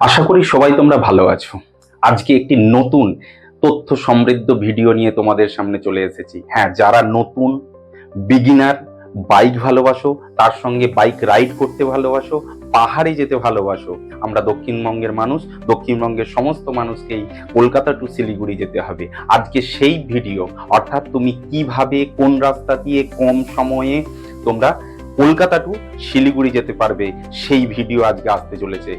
আশা করি সবাই তোমরা ভালো আছো। আজকে একটি নতুন তথ্য সমৃদ্ধ ভিডিও নিয়ে তোমাদের সামনে চলে এসেছি। হ্যাঁ যারা নতুন বিগিনার বাইক ভালোবাসো, তার সঙ্গে বাইক রাইড করতে ভালোবাসো, পাহাড়ে যেতে ভালোবাসো, আমরা দক্ষিণবঙ্গের মানুষ, দক্ষিণবঙ্গের সমস্ত মানুষকেই কলকাতা টু শিলিগুড়ি যেতে হবে। আজকে সেই ভিডিও, অর্থাৎ তুমি কীভাবে, কোন রাস্তা দিয়ে, কম সময়ে তোমরা কলকাতা টু শিলিগুড়ি যেতে পারবে, সেই ভিডিও আজকে আসতে চলেছে।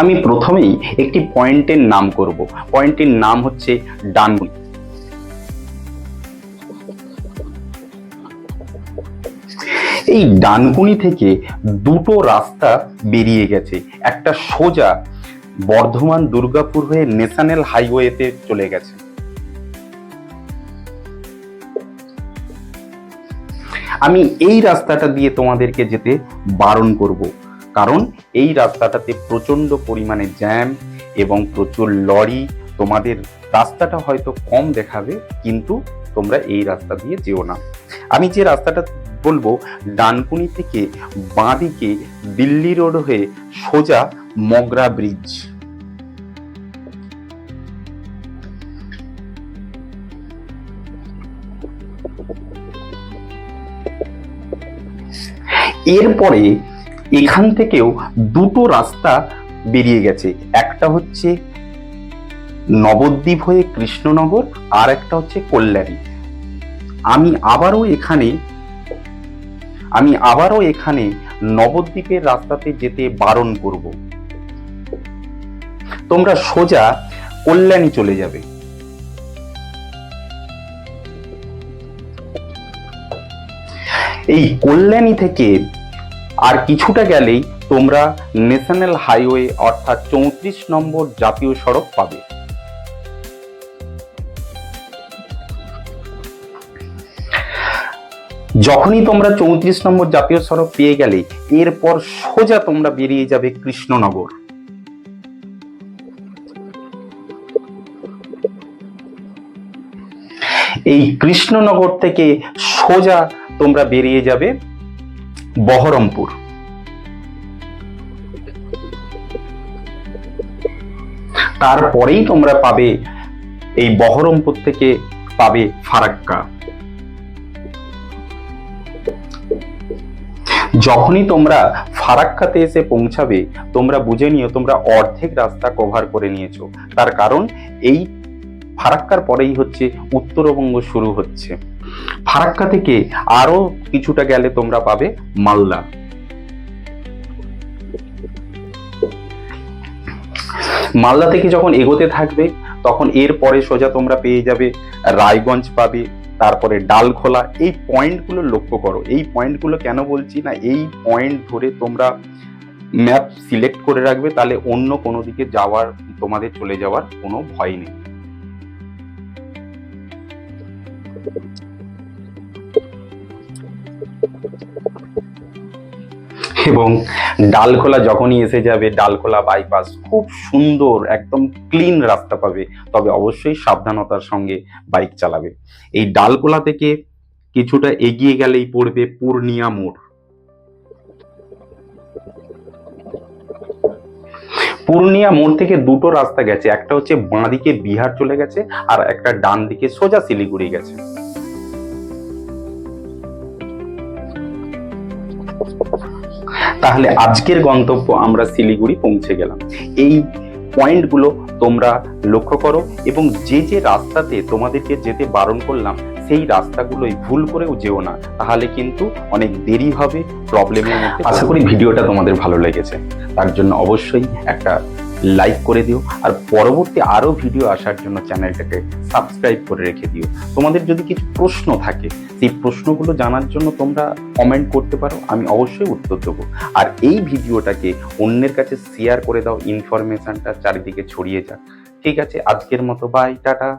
আমি প্রথমেই একটি পয়েন্টের নাম করব। পয়েন্টের নাম হচ্ছে ডানগুনি এই ডানকুনি থেকে দুটো রাস্তা বেরিয়ে গেছে। একটা সোজা বর্ধমান দুর্গাপুর হয়ে ন্যাশনাল হাইওয়েতে চলে গেছে। আমি এই রাস্তাটা দিয়ে তোমাদেরকে যেতে বারণ করব। কারণ এই রাস্তাটাতে প্রচণ্ড পরিমাণে জ্যাম এবং প্রচুর লরি। তোমাদের রাস্তাটা হয়তো কম দেখাবে, কিন্তু তোমরা এই রাস্তা দিয়ে যেও না। আমি যে রাস্তাটা বলব, ডানকুনি থেকে বাঁদিকে দিল্লি রোড হয়ে সোজা মগরা ব্রিজ। এরপরে এখান থেকেও দুটো রাস্তা বেরিয়ে গেছে। একটা হচ্ছে নবদ্বীপ হয়ে কৃষ্ণনগর, আর একটা হচ্ছে কল্যাণী। আমি আবারও এখানে, আমি আবারও এখানে নবদ্বীপের রাস্তাতে যেতে বারণ করব। তোমরা সোজা কল্যাণী চলে যাবে। এই কল্যাণী থেকে আর কিছুটা গেলেই তোমরা ন্যাশনাল হাইওয়ে অর্থাৎ চৌত্রিশ নম্বর জাতীয় সড়ক পাবে। যখনই তোমরা চৌত্রিশ নম্বর জাতীয় সড়ক পেয়ে গেলে, এরপর সোজা তোমরা বেরিয়ে যাবে কৃষ্ণনগর। এই কৃষ্ণনগর থেকে সোজা তোমরা বেরিয়ে যাবে বহরমপুর। তারপরেই তোমরা পাবে এই বহরমপুর থেকে পাবে ফারাক্কা। যখনই তোমরা ফারাক্কাতে এসে পৌঁছাবে, তোমরা বুঝে নিও, তোমরা অর্ধেক রাস্তা কভার করে নিয়েছো। তার কারণ এই ফারাক্কার পরেই হচ্ছে উত্তরবঙ্গ শুরু হচ্ছে। ফারাক্কা থেকে আরও কিছুটা গেলে তোমরা পাবে মালদা। মালদা থেকে যখন এগোতে থাকবে, তখন এর পরে সোজা তোমরা পেয়ে যাবে রায়গঞ্জ পাবে, তারপরে ডালখোলা। এই পয়েন্টগুলো লক্ষ্য করো। এই পয়েন্টগুলো কেন বলছি না? এই পয়েন্ট ধরে তোমরা ম্যাপ সিলেক্ট করে রাখবে, তাহলে অন্য কোনো দিকে যাওয়ার, তোমাদের চলে যাওয়ার কোনো ভয় নেই। এবং ডালখোলা যখনই এসে যাবে, ডালখোলা বাইপাস খুব সুন্দর, একদম ক্লিন রাস্তা পাবে। তবে অবশ্যই সাবধানতার সঙ্গে বাইক চালাবে। এই ডালখোলা থেকে কিছুটা এগিয়ে গেলেই পড়বে পূর্ণিয়া মোড়। পূর্ণিয়া মোড় থেকে দুটো রাস্তা গেছে, একটা হচ্ছে বাঁ দিকে বিহার চলে গেছে আর একটা ডান দিকে সোজা শিলিগুড়ি গেছে। তাহলে আজকের গন্তব্য আমরা শিলিগুড়ি পৌঁছে গেলাম। এই পয়েন্টগুলো তোমরা লক্ষ্য করো এবং যে যে রাস্তাতে তোমাদেরকে যেতে বারণ করলাম সেই রাস্তাগুলোই ভুল করেও যেও না। তাহলে কিন্তু অনেক দেরি হবে প্রবলেমের মধ্যে আশা করি ভিডিওটা তোমাদের ভালো লেগেছে। তার জন্য অবশ্যই একটা লাইক করে দিও আর পরবর্তী আরও ভিডিও আসার জন্য চ্যানেলটাকে সাবস্ক্রাইব করে রেখে দিও। তোমাদের যদি কিছু প্রশ্ন থাকে, সেই প্রশ্নগুলো জানার জন্য তোমরা কমেন্ট করতে পারো, আমি অবশ্যই উত্তর দেবো। আর এই ভিডিওটাকে অন্যের কাছে শেয়ার করে দাও ইনফরমেশনটা চারিদিকে ছড়িয়ে যাক। ঠিক আছে, আজকের মতো বাই টাটা।